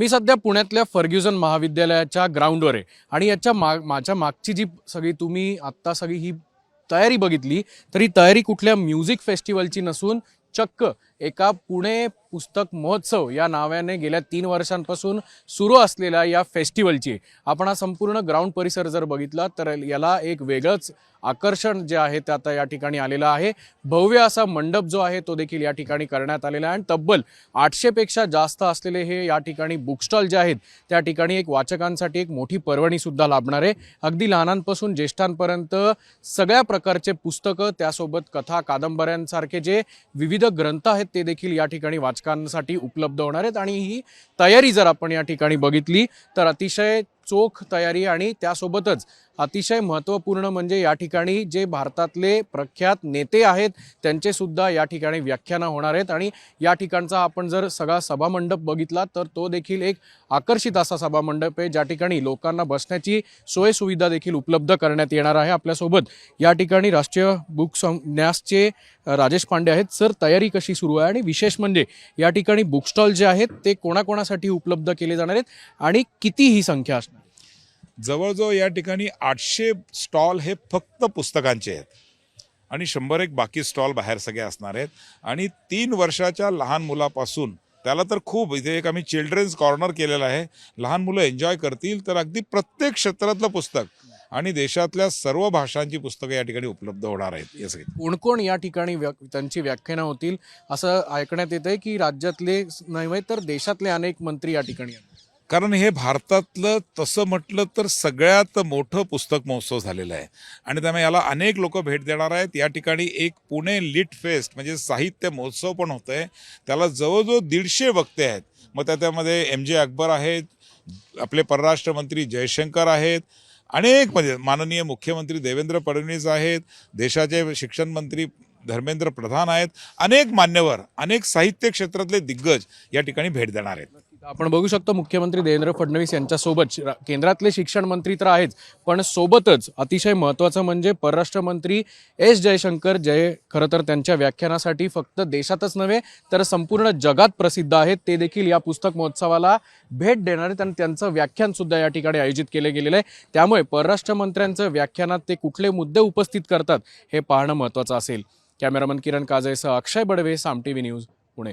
मी सध्या पुण्यातल्या फर्ग्युझन महाविद्यालयाच्या ग्राउंडवर आहे. आणि याच्या माग माझ्या मागची जी सगळी तुम्ही आत्ता सगळी ही तयारी बघितली तर ही तयारी कुठल्या म्युझिक फेस्टिवलची नसून चक्क एका पुणे पुस्तक महोत्सव या नावाने गेल्या तीन वर्षांपासून सुरू असलेल्या या फेस्टिवलची आपण हा संपूर्ण ग्राउंड परिसर जर बघितला तर याला एक वेगळंच आकर्षण जे आहे ते आता या ठिकाणी आलेलं आहे. भव्य असा मंडप जो आहे तो देखील या ठिकाणी करण्यात आलेला आहे. आणि तब्बल आठशेपेक्षा जास्त असलेले हे या ठिकाणी बुकस्टॉल जे आहेत त्या ठिकाणी एक वाचकांसाठी एक मोठी पर्वणीसुद्धा लाभणार आहे. अगदी लहानांपासून ज्येष्ठांपर्यंत सगळ्या प्रकारचे पुस्तकं त्यासोबत कथा कादंबऱ्यांसारखे जे विविध ग्रंथ आहेत ते देखील या ठिकाणी वाचकांसाठी उपलब्ध होणार आहेत. आणि ही तयारी जर आपण या ठिकाणी बघितली तर अतिशय चोख तयारी आणि त्यासोबतच अतिशय महत्त्वपूर्ण म्हणजे या ठिकाणी जे भारतातले प्रख्यात नेते आहेत त्यांचे सुद्धा या ठिकाणी व्याख्यानं होणार आहेत. आणि या ठिकाणचा आपण जर सगळा सभामंडप बघितला तर तो देखील एक आकर्षित असा सभामंडप आहे ज्या ठिकाणी लोकांना बसण्याची सोय सुविधा देखील उपलब्ध करण्यात येणार आहे. आपल्यासोबत या ठिकाणी राष्ट्रीय बुक न्यासचे राजेश पांडे आहेत. सर तयारी कशी सुरू आहे? आणि विशेष म्हणजे या ठिकाणी बुक स्टॉल जे आहेत ते कोणाकोणासाठी उपलब्ध केले जाणार आहेत? आणि किती ही संख्या असणार? जवळजवळ या ठिकाणी आठशे स्टॉल हे फक्त पुस्तकांचे आहेत. आणि शंभर एक बाकी स्टॉल बाहेर सगळे असणार आहेत. आणि तीन वर्षाच्या लहान मुलापासून त्याला तर खूप इथे एक आम्ही चिल्ड्रन्स कॉर्नर केलेलं आहे. लहान मुलं एन्जॉय करतील तर अगदी प्रत्येक क्षेत्रातलं पुस्तक आणि देशातल्या सर्व भाषांची पुस्तकं या ठिकाणी उपलब्ध होणार आहेत. या सगळी. कोण कोण या ठिकाणी व्या त्यांची व्याख्यानं होतील असं ऐकण्यात येत आहे की राज्यातले नव्हे तर देशातले अनेक मंत्री या ठिकाणी आहेत. कारण हे भारतातलं तसं म्हटलं तर सगळ्यात मोठं पुस्तक महोत्सव झालेलं आहे. आणि त्यामुळे याला अनेक लोक भेट देणार आहेत. या ठिकाणी एक पुणे लिट फेस्ट म्हणजे साहित्य महोत्सव पण होतं आहे त्याला जवळजवळ दीडशे वक्ते आहेत. मग त्याच्यामध्ये एम जे अकबर आहेत आपले परराष्ट्र मंत्री जयशंकर आहेत अनेक म्हणजे माननीय मुख्यमंत्री देवेंद्र फडणवीस आहेत देशाचे शिक्षण मंत्री धर्मेंद्र प्रधान आहेत अनेक मान्यवर अनेक साहित्य क्षेत्रातले दिग्गज या ठिकाणी भेट देणार आहेत. आपण बघू शकतो मुख्यमंत्री देवेंद्र फडणवीस यांच्यासोबत केंद्रातले शिक्षण मंत्री तर आहेच पण सोबतच अतिशय महत्त्वाचं म्हणजे परराष्ट्र मंत्री एस जयशंकर जय खरं तर त्यांच्या व्याख्यानासाठी फक्त देशातच नव्हे तर संपूर्ण जगात प्रसिद्ध आहेत. ते देखील या पुस्तक महोत्सवाला भेट देणार आहेत आणि त्यांचं व्याख्यानसुद्धा या ठिकाणी आयोजित केलं गेलेलं आहे. त्यामुळे परराष्ट्र मंत्र्यांचं व्याख्यानात ते कुठले मुद्दे उपस्थित करतात हे पाहणं महत्त्वाचं असेल. Cameraman Kiran काजयसह Akshay Badve Saam T V news Pune.